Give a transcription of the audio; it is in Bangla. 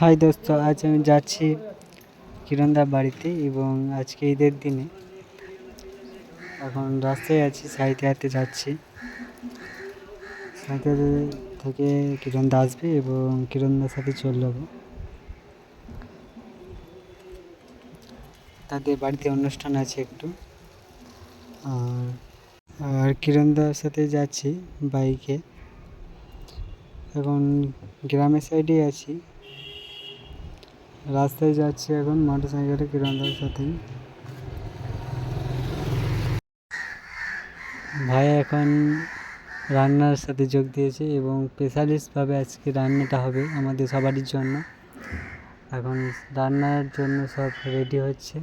হাই দোস্ত, আজ আমি যাচ্ছি কিরণদার বাড়িতে এবং আজকে ঈদের দিনে। এখন রাস্তায় আছি, সাইতে হাতে যাচ্ছি। সাইতে থেকে কিরণদা আসবে এবং কিরণদার সাথে চলে যাব। তাদের বাড়িতে অনুষ্ঠান আছে একটু। আর আর কিরণদার সাথে যাচ্ছি বাইকে। এখন গ্রামের সাইডেই আছি। রাস্তায় যাচ্ছি এখন মোটর সাইকেলে কিরণদার সাথেই ভাই এখন রান্নার সাথে যোগ দিয়েছে এবং স্পেশালিস্টভাবে আজকে রান্নাটা হবে আমাদের সবারই জন্য। এখন রান্নার জন্য সব রেডি হচ্ছে।